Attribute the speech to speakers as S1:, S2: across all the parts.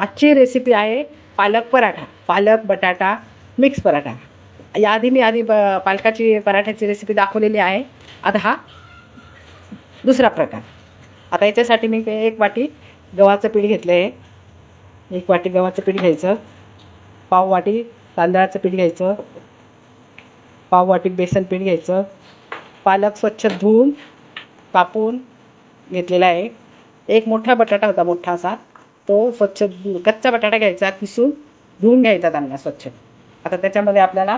S1: आजची रेसिपी आहे पालक पराठा पालक बटाटा मिक्स पराठा. याआधी मी आधी ब पालकाची पराठ्याची रेसिपी दाखवलेली आहे. आता हा दुसरा प्रकार. आता याच्यासाठी मी एक वाटी गव्हाचं पीठ घेतलं आहे. एक वाटी गव्हाचं पीठ घ्यायचं. पाव वाटी तांदळाचं पीठ घ्यायचं. पाव वाटी बेसन पीठ घ्यायचं. पालक स्वच्छ धुवून कापून घेतलेला आहे. एक मोठा बटाटा होता मोठा असा. तो स्वच्छ कच्चा बटाटा घ्यायचा किसून धुवून घ्यायचा त्यांना स्वच्छ. आता त्याच्यामध्ये आपल्याला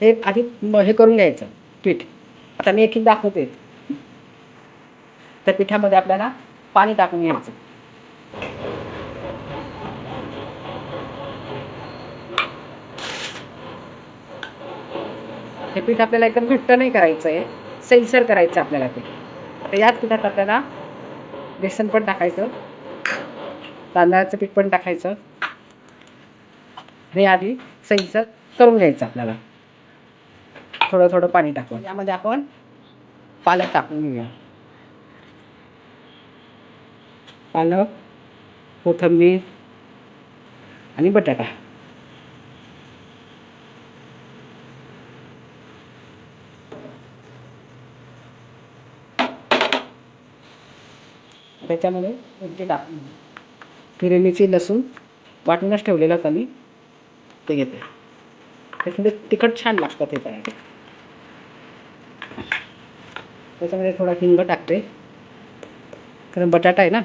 S1: हे आधी हे करून घ्यायचं पीठ. आता मी एक दाखवते. त्या पिठामध्ये आपल्याला पाणी टाकून घ्यायचं. हे पीठ आपल्याला एकदम घट्ट नाही करायचं आहे सैलसर करायचं आपल्याला ते. आता याच पिठात आपल्याला बेसन पण टाकायचं. तांदळाचं पीठ पण टाकायचं. हे आधी सैलसर करून घ्यायचं आपल्याला. थोडं थोडं पाणी टाकून. यामध्ये आपण पालक टाकून घेऊया. पालक कोथिंबीर आणि बटाटा. त्याच्यामध्ये टाकून हिरवी मिरची लसूण वाटूनच ठेवलेलं मी ते घेते. त्याच्यामध्ये तिखट छान लागतं ते पराठे. त्याच्यामध्ये थोडा हिंग टाकते. कारण बटाटा आहे ना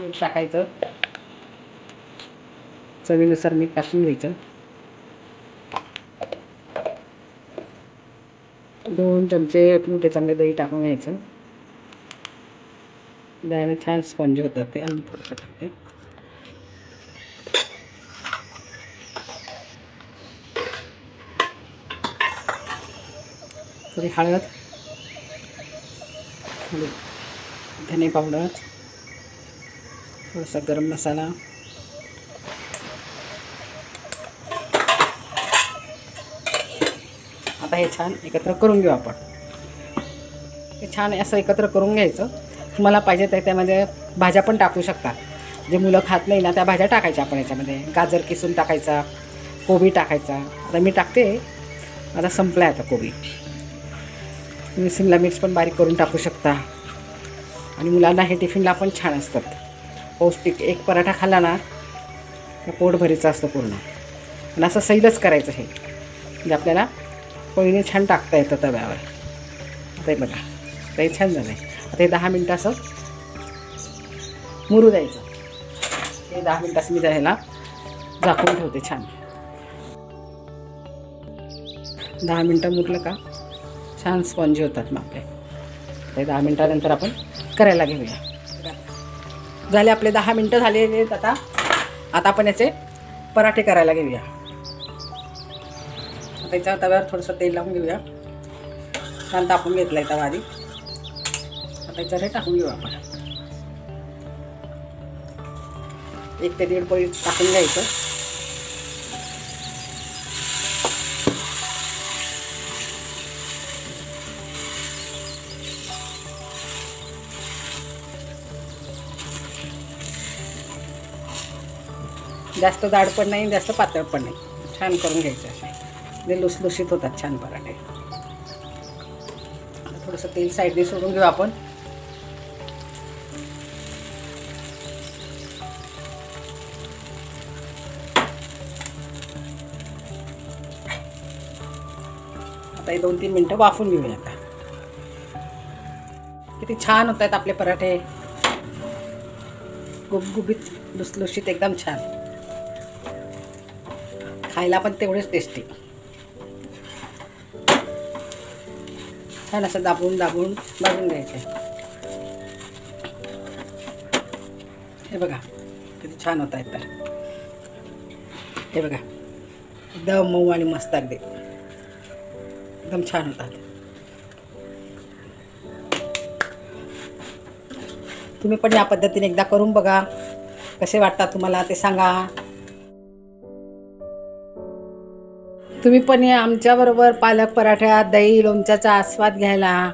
S1: मीठ टाकायचं. चवीनुसार मीठ टाकून घ्यायचं. दोन चमचे मोठे चांगले दही टाकून घ्यायचं. दह्याने छान स्पंज होतात ते आणि थोडंसं टाकते थोडी हळद थोडी धने पावडर थोडासा गरम मसाला आता हे छान एकत्र करून घेऊ आपण. हे छान असं एकत्र करून घ्यायचं. तुम्हाला पाहिजे तर त्यामध्ये भाज्या पण टाकू शकता. जे मुलं खात नाही ना त्या भाज्या टाकायच्या आपण याच्यामध्ये. गाजर किसून टाकायचा कोबी टाकायचा. आता मी टाकते. आता संपला आहे आता कोबी. तुम्ही शिमला मिर्च पण बारीक करून टाकू शकता. आणि मुलांना हे टिफिनला पण छान असतात. पौष्टिक एक पराठा खाल्ला ना तर पोट भरीचा असतो पूर्ण. आणि असं सैलच करायचं हे. म्हणजे आपल्याला पळीने छान टाकता येतं तव्यावर. ते बघा. ते छान झालं आहे आता हे दहा मिनटं असं मुरू द्यायचं. हे दहा मिनटं असं मी त्याला झाकून ठेवते छान. दहा मिनटं मुरलं का छान स्पंजी होतात मग आपले. ते दहा मिनटानंतर आपण करायला घेऊया. झाले आपले दहा मिनटं झालेले आहेत आता. आता आपण याचे पराठे करायला घेऊया. त्याच्या तव्यावर थोडंसं तेल लावून घेऊया. छान तापून घेतलं आहे तवा आधी. आता याच्यावर टाकून घेऊ आपण. एक ते दीड पोळी टाकून घ्यायचं. जास्त जाड पण नाही जास्त पातळ पण नाही. छान करून घ्यायचं असे. ते लुसलुशीत होतात छान पराठे. थोडंसं तेल साईडने सोडून घेऊ आपण. आता हे दोन तीन मिनटं वाफून घेऊया आता. किती छान होत आहेत आपले पराठे. गुबगुबीत लुसलुशीत एकदम छान. खायला पण तेवढेच टेस्टी छान असं दाबून दाबून भाजून घ्यायचे. हे बघा किती छान होत आहेत तर. हे बघा एकदम मऊ आणि मस्त अगदी. एकदम छान होतात. तुम्ही पण या पद्धतीने एकदा करून बघा. कसे वाटतात तुम्हाला ते सांगा. तुम्ही पण या आमच्याबरोबर पालक पराठ्यात दही लोणच्याचा आस्वाद घ्यायला.